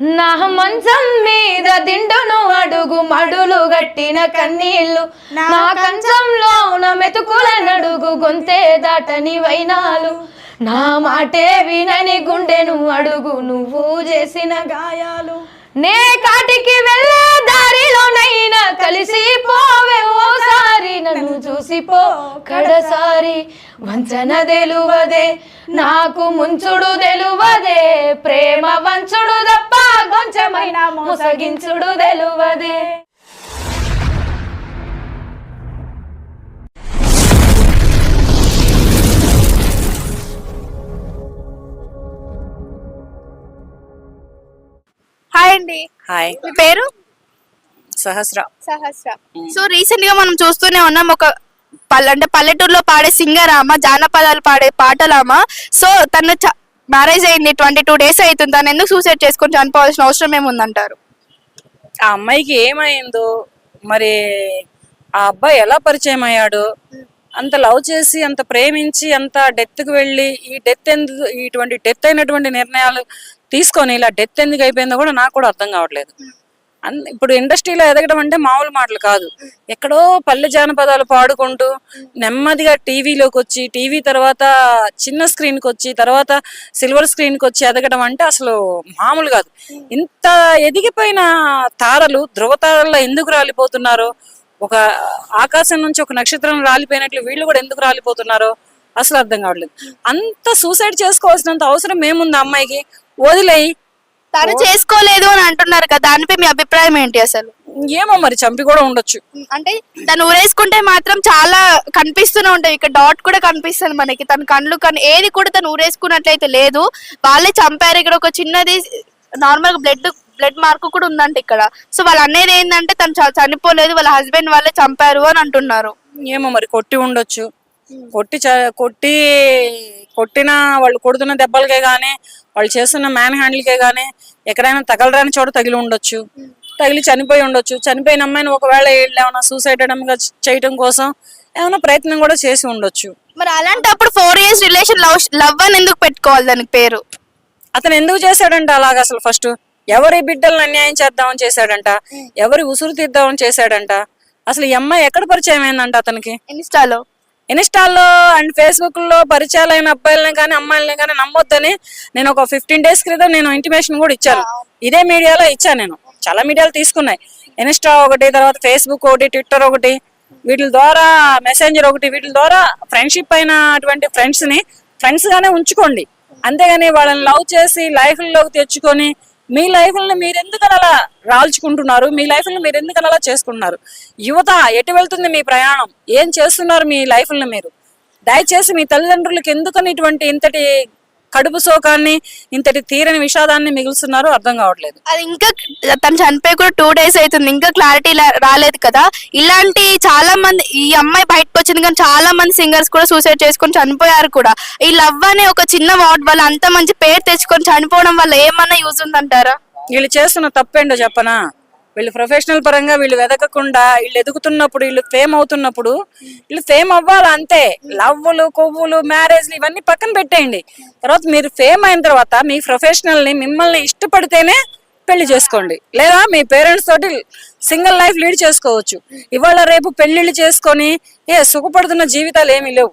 నా మంచం మీద దిండును అడుగు మడులు గట్టిన కన్నీళ్ళు. నా కంచంలో నా మెతుకుల నడుగు గొంతే దాటని వైనాలు. నా మాటే వినని గుండెను అడుగు నువ్వు చేసిన గాయాలు. నే కాటికి వెళ్ళే దారిలోనైనా కలిసి పోవే ఓసారి. నన్ను చూసిపో కడసారి. వంచన తెలువదే నాకు ముంచుడు తెలువదే ప్రేమ వంచుడు తప్ప కొంచెమైనా మోసగించుడు తెలువదే హాయ్ అండి. హాయ్. మీ పేరు? సహస్ర. సహస్ర. సో రీసెంట్గా మనం చూస్తూనే ఉన్నాం ఒక పల్లె అంటే పల్లెటూరులో పాడే సింగర్ ఆమె జానపదాలు పాడే పాటలామా. సో తను మ్యారేజ్ అయింది ట్వంటీ టూ డేస్ అవుతుంది తను ఎందుకు సూసైడ్ చేసుకొని చనిపోవాల్సిన అవసరం ఏముందంటారు? ఆ అమ్మాయికి ఏమైందో మరి ఆ అబ్బాయి ఎలా పరిచయం అయ్యాడు? అంత లవ్ చేసి అంత ప్రేమించి అంత డెత్కి వెళ్ళి ఈ డెత్ ఎందుకు ఇటువంటి డెత్ అయినటువంటి నిర్ణయాలు తీసుకొని ఇలా డెత్ ఎందుకు అయిపోయిందో కూడా నాకు కూడా అర్థం కావట్లేదు. ఇప్పుడు ఇండస్ట్రీలో ఎదగడం అంటే మామూలు మాటలు కాదు. ఎక్కడో పల్లె జానపదాలు పాడుకుంటూ నెమ్మదిగా టీవీలోకి వచ్చి టీవీ తర్వాత చిన్న స్క్రీన్కి వచ్చి తర్వాత సిల్వర్ స్క్రీన్కి వచ్చి ఎదగడం అంటే అసలు మామూలు కాదు. ఇంత ఎదిగిపోయిన తారలు ధ్రువతారల్లో ఎందుకు రాలిపోతున్నారో ఒక ఆకాశం నుంచి ఒక నక్షత్రం రాలిపోయినట్లు వీళ్ళు కూడా ఎందుకు రాలిపోతున్నారో అసలు అర్థం కావట్లేదు. అంత సూసైడ్ చేసుకోవాల్సినంత అవసరం ఏముంది ఆ అమ్మాయికి? వదిలేయి తను చేసుకోలేదు అని అంటున్నారు కదా దానిపై మీ అభిప్రాయం ఏంటి అసలు? ఏమో మరి చంపి కూడా ఉండొచ్చు. అంటే తను ఊరేసుకుంటే మాత్రం చాలా కనిపిస్తూనే ఉంటాయి. ఇక్కడ డాట్ కూడా కనిపిస్తుంది మనకి. తన కళ్ళు కన్ ఏది కూడా తను ఊరేసుకున్నట్లయితే లేదు. వాళ్ళే చంపారు. ఇక్కడ ఒక చిన్నది నార్మల్ బ్లడ్ బ్లడ్ మార్క్ కూడా ఉందంట ఇక్కడ. సో వాళ్ళు అనేది ఏంటంటే తను చనిపోలేదు. వాళ్ళ హస్బెండ్ వాళ్ళే చంపారు అని అంటున్నారు. ఏమో మరి కొట్టి ఉండొచ్చు. కొట్టి కొట్టి కొట్టిన వాళ్ళు కొడుతున్న దెబ్బలకే గానీ వాళ్ళు చేస్తున్న మ్యాన్ హ్యాండిల్కే గానీ ఎక్కడైనా తగలరాని చోట తగిలి ఉండొచ్చు. తగిలి చనిపోయి ఉండొచ్చు. చనిపోయిన అమ్మాయిని ఒకవేళ ఏమైనా సూసైడ్ చేయడం కోసం ఏమైనా ప్రయత్నం కూడా చేసి ఉండొచ్చు. మరి అలాంటప్పుడు four years relation love love అని ఎందుకు పెట్టుకోవాలి దానికి పేరు? అతను ఎందుకు చేశాడంట అలాగ అసలు ఫస్ట్ ఎవరి బిడ్డలను అన్యాయం చేద్దామని చేశాడంట? ఎవరి ఉసురు తీద్దామని చేశాడంట? అసలు ఈ అమ్మాయి ఎక్కడ పరిచయం అయిందంట అతనికి? ఇన్స్టాలో ఇన్స్టాల్లో అండ్ ఫేస్బుక్లో అయిన అబ్బాయిలని కానీ అమ్మాయిలని కానీ నమ్మొద్దని నేను ఒక ఫిఫ్టీన్ డేస్ క్రితం నేను ఇంటిమేషన్ కూడా ఇచ్చాను. ఇదే మీడియాలో ఇచ్చాను నేను. చాలా మీడియాలు తీసుకున్నాయి. ఇన్స్టా ఒకటి తర్వాత ఫేస్బుక్ ఒకటి ట్విట్టర్ ఒకటి. వీటి ద్వారా మెసెంజర్ ఒకటి. వీటి ద్వారా ఫ్రెండ్షిప్ అయినటువంటి ఫ్రెండ్స్ని ఫ్రెండ్స్ గానే ఉంచుకోండి. అంతేగాని వాళ్ళని లవ్ చేసి లైఫ్లోకి తెచ్చుకొని మీ లైఫ్ని మీరు ఎందుకు అలా రాల్చుకుంటున్నారు? మీ లైఫ్ని మీరు ఎందుకు అలా చేసుకుంటున్నారు? యువత ఎటు వెళ్తుంది మీ ప్రయాణం? ఏం చేస్తున్నారు మీ లైఫ్ని మీరు? దయచేసి మీ తల్లిదండ్రులకు ఎందుకని ఇటువంటి ఇంతటి కడుపు శోకాన్ని ఇంతటి తీరని విషాదాన్ని మిగులుస్తున్నారో అర్థం కావట్లేదు. అది ఇంకా తను చనిపోయి కూడా టూ డేస్ అవుతుంది. ఇంకా క్లారిటీ రాలేదు కదా. ఇలాంటి చాలా మంది ఈ అమ్మాయి బయటకు వచ్చింది కానీ చాలా మంది సింగర్స్ కూడా సూసైడ్ చేసుకొని చనిపోయారు కూడా. ఈ లవ్ అనే ఒక చిన్న వార్డ్ వల్ల అంత మంచి పేరు తెచ్చుకొని చనిపోవడం వల్ల ఏమన్నా యూజ్ ఉందంటారా? వీళ్ళు చేస్తున్న తప్పేంటో చెప్పనా? వీళ్ళు ప్రొఫెషనల్ పరంగా వీళ్ళు వెదకకుండా వీళ్ళు ఎదుగుతున్నప్పుడు వీళ్ళు ఫేమ్ అవుతున్నప్పుడు వీళ్ళు ఫేమ్ అవ్వాలి అంతే. లవ్వులు కొవ్వులు మ్యారేజ్లు ఇవన్నీ పక్కన పెట్టేయండి. తర్వాత మీరు ఫేమ్ అయిన తర్వాత మీ ప్రొఫెషనల్ని మిమ్మల్ని ఇష్టపడితేనే పెళ్ళి చేసుకోండి. లేదా మీ పేరెంట్స్ తోటి సింగిల్ లైఫ్ లీడ్ చేసుకోవచ్చు. ఇవాళ రేపు పెళ్ళిళ్ళు చేసుకొని ఏ సుఖపడుతున్న జీవితాలు ఏమీ లేవు.